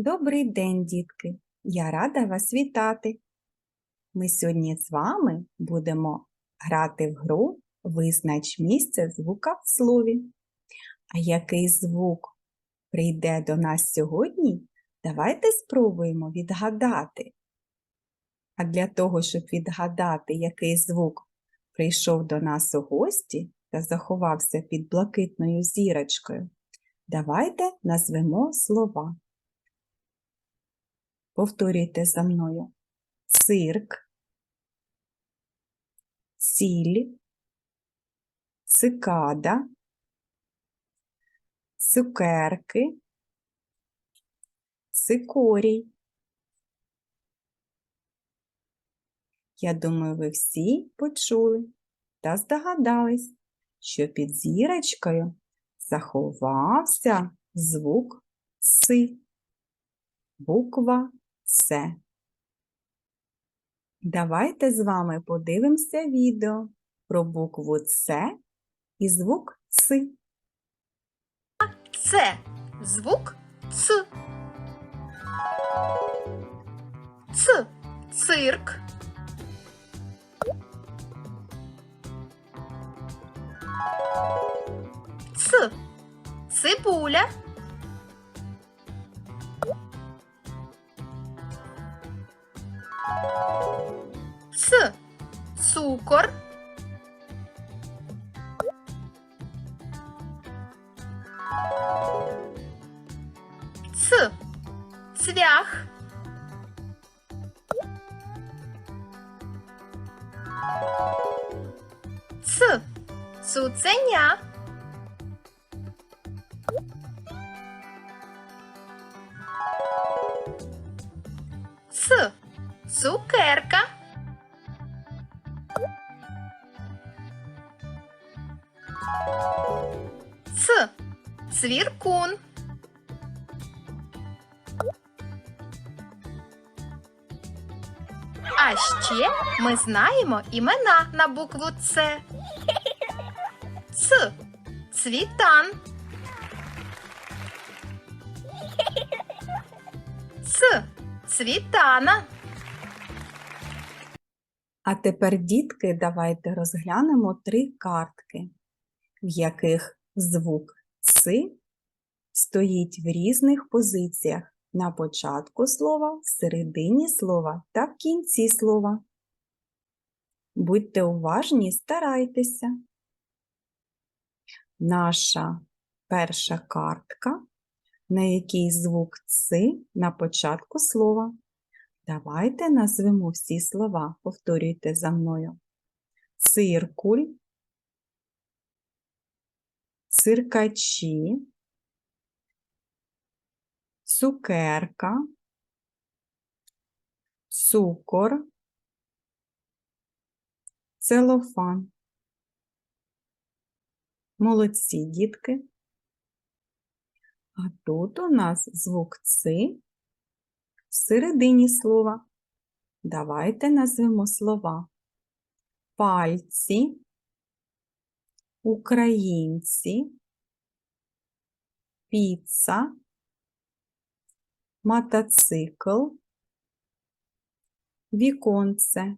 Добрий день, дітки! Я рада вас вітати. Ми сьогодні з вами будемо грати в гру Визнач місце звука в слові. А який звук прийде до нас сьогодні, давайте спробуємо відгадати. А для того, щоб відгадати, який звук прийшов до нас у гості та заховався під блакитною зірочкою, давайте назвемо слова. Повторюйте за мною. Цирк, сіль, цикада, цукерки, цикорій. Я думаю, ви всі почули та здогадались, що під зірочкою заховався звук «си» буква С. Давайте з вами подивимося відео про букву С і звук Ц. Це звук Ц. Ц. Цирк. Ц. Цибуля. Ц. Цуценя. Ц. Цукерка. Ц. Цвіркун. А ще ми знаємо імена на букву С. Ц. Цвітан. Ц. Цвітана. А тепер, дітки, давайте розглянемо три картки, в яких звук Ц стоїть в різних позиціях на початку слова, середині слова та в кінці слова. Будьте уважні, старайтеся. Наша перша картка, на якій звук Ц на початку слова. Давайте назвемо всі слова. Повторюйте за мною. Циркуль, циркачі, цукерка, цукор, целофан. Молодці, дітки. А тут у нас звук Ц в середині слова. Давайте назвемо слова. Пальці, українці, піца, мотоцикл, віконце.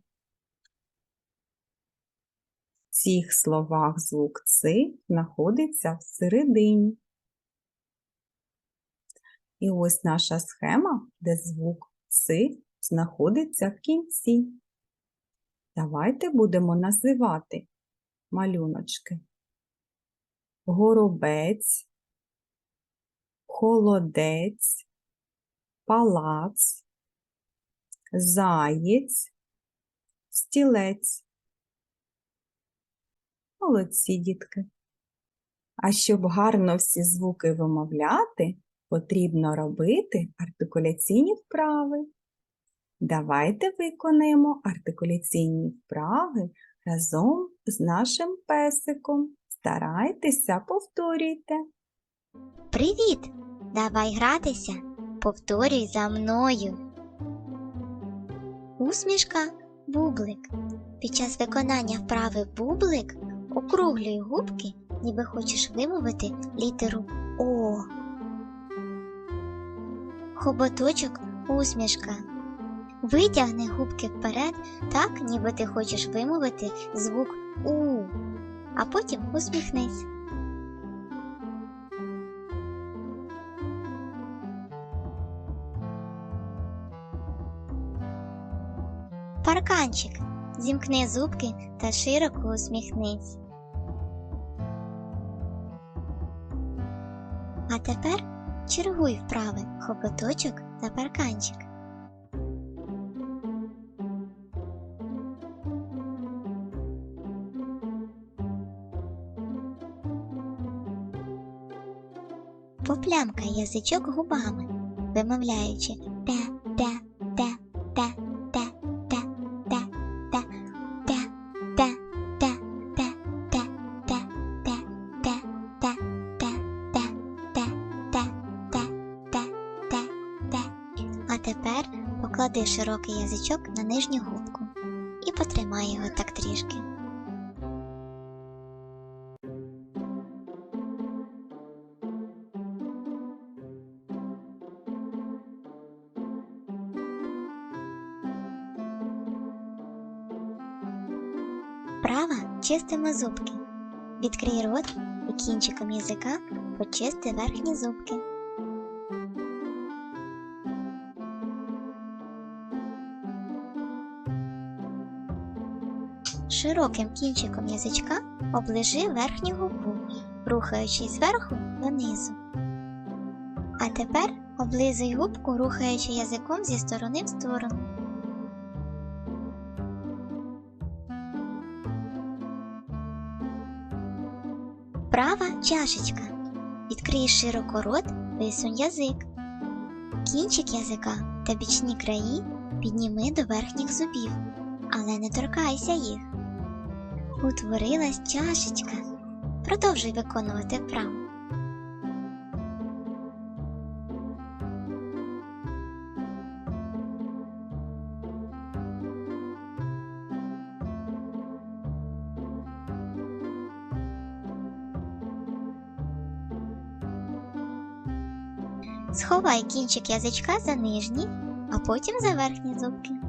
В цих словах звук Ц знаходиться всередині. І ось наша схема, де звук Ц знаходиться в кінці. Давайте будемо називати малюночки. Горобець, холодець, палац, заєць, стілець. Молодці, дітки. А щоб гарно всі звуки вимовляти, потрібно робити артикуляційні вправи. Давайте виконаємо артикуляційні вправи разом з нашим песиком. Старайтеся, повторюйте. Привіт! Давай гратися. Повторюй за мною. Усмішка бублик. Під час виконання вправи бублик округлюй губки, ніби хочеш вимовити літеру О. хоботочок усмішка. Витягни губки вперед, так, ніби ти хочеш вимовити звук У, а потім усміхнись. Парканчик. Зімкни зубки та широко усміхнись. А тепер чергуй вправи хоботочок та парканчик. Поплямкай язичок губами, вимовляючи те, тепер поклади широкий язичок на нижню губку і потримай його так трішки. Права чистимо зубки. Відкрий рот і кінчиком язика почисти верхні зубки. Широким кінчиком язичка оближи верхню губу, рухаючись зверху донизу. А тепер облизуй губку, рухаючи язиком зі сторони в сторону. Права чашечка. Відкрий широко рот, висунь язик. Кінчик язика та бічні краї підніми до верхніх зубів, але не торкайся їх. Утворилась чашечка. Продовжуй виконувати вправу. Сховай кінчик язичка за нижні, а потім за верхні зубки.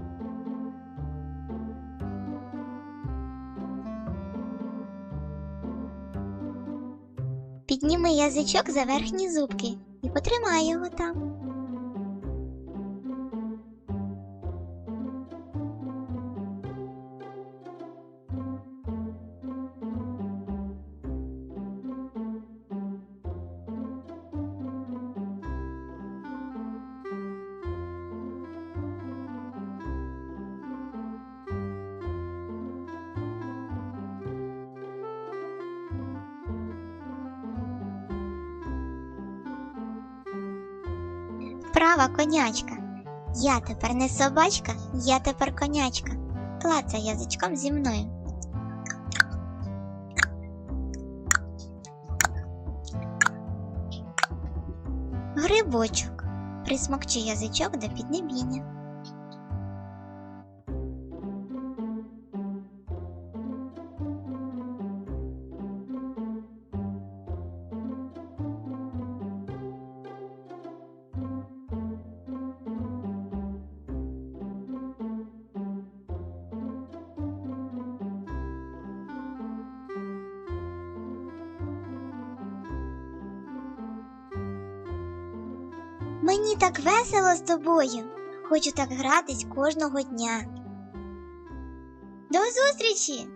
Підніми язичок за верхні зубки і потримай його там. Права конячка. Я тепер не собачка, я тепер конячка. Клацай язичком зі мною. Грибочок. Присмокчи язичок до піднебіння. Мені так весело з тобою. Хочу так гратись кожного дня. До зустрічі!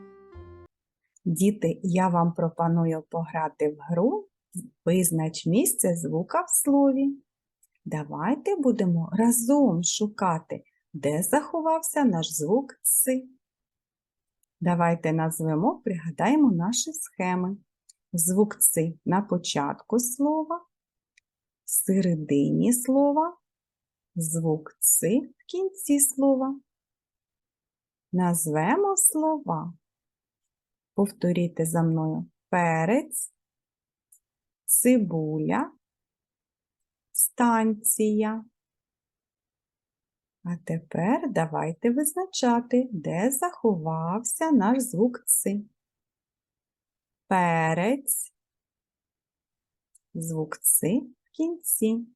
Діти, я вам пропоную пограти в гру Визнач місце звука в слові. Давайте будемо разом шукати, де заховався наш звук С. Давайте назвемо, пригадаємо наші схеми. Звук С на початку слова, середині слова, звук Ц в кінці слова. Назвемо слова. Повторіть за мною перець, цибуля, станція. А тепер давайте визначати, де заховався наш звук Ц. Перець, звук Ц в кінці.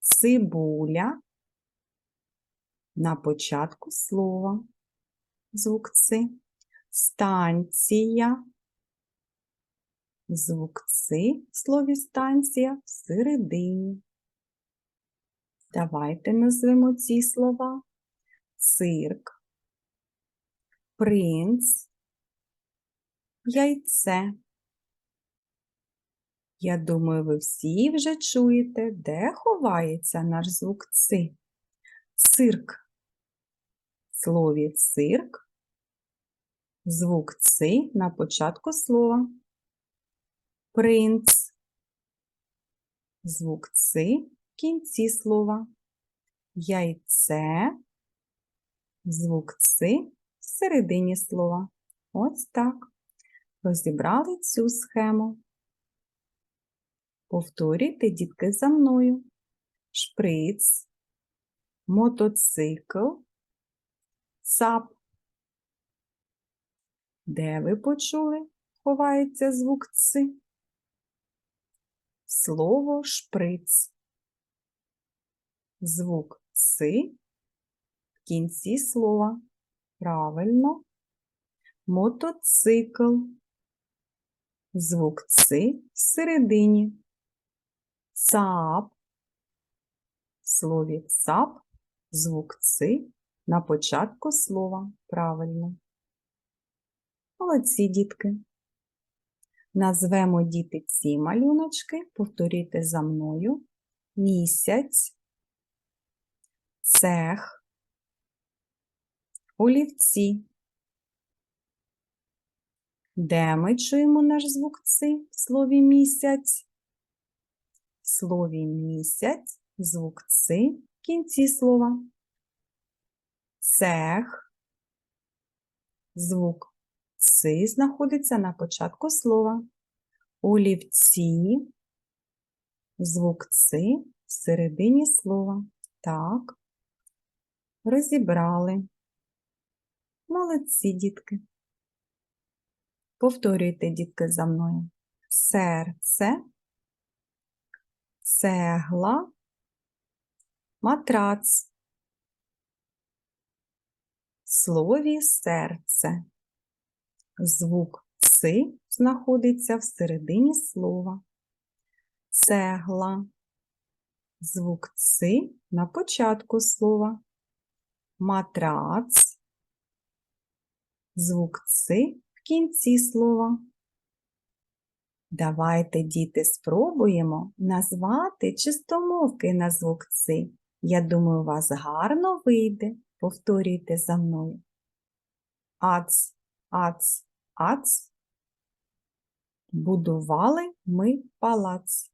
цибуля. На початку слова звук ци. Станція. Звук ци в слові станція всередині. Давайте назвемо ці слова. Цирк, принц, яйце. Я думаю, ви всі вже чуєте, де ховається наш звук ци. Цирк. В слові цирк. Звук ци на початку слова. Принц. Звук ци в кінці слова. Яйце. Звук ци в середині слова. Ось так. Розібрали цю схему. Повторюйте, дітки, за мною. Шприц, мотоцикл, цап. Де ви почули, ховається звук ци? Слово шприц. Звук ци в кінці слова. Правильно. Мотоцикл. Звук ци всередині. Цап. В слові цап звук ци на початку слова. Правильно. Молодці, дітки. Назвемо діти ці малюночки, повторюйте за мною. Місяць, цех, олівці. Де ми чуємо наш звук ци в слові місяць? Слові місяць звук ци в кінці слова. Цех. Звук ци знаходиться на початку слова. Олівці. Звук ци в середині слова. Так. Розібрали. Молодці, дітки. Повторюйте, дітки, за мною. Серце, цегла, матрац. Слові серце. Звук ци знаходиться всередині слова. Цегла. Звук ци на початку слова. Матрац. Звук ци в кінці слова. Давайте, діти, спробуємо назвати чистомовки на звук ци. Я думаю, у вас гарно вийде. Повторюйте за мною. Ац, ац, ац. Будували ми палац.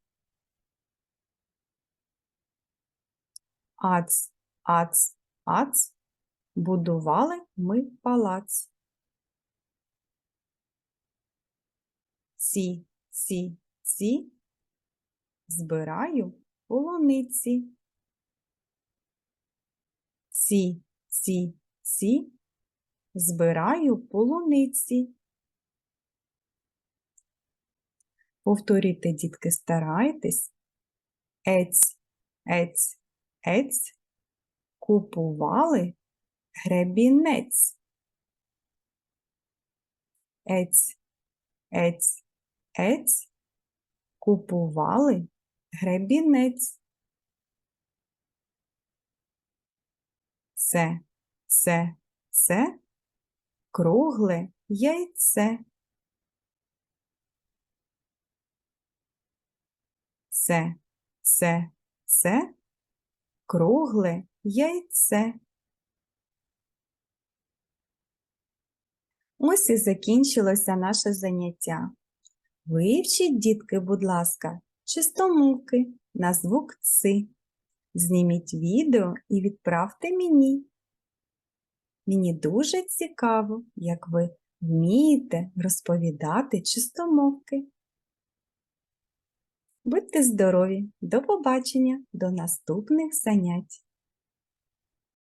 Ац, ац, ац. Будували ми палац. Ці, ці, ці. Збираю полуниці. Ці, ці, ці. Збираю полуниці. Повторюйте, дітки, старайтесь. Ець, ець, ець. Купували гребінець. Ець, ець, ець. Купували гребінець. Це, це, це кругле яйце. Це, це, це кругле яйце. Ось і закінчилося наше заняття. Вивчіть, дітки, будь ласка, чистомовки на звук ци. Зніміть відео і відправте мені. Мені дуже цікаво, як ви вмієте розповідати чистомовки. Будьте здорові! До побачення, до наступних занять!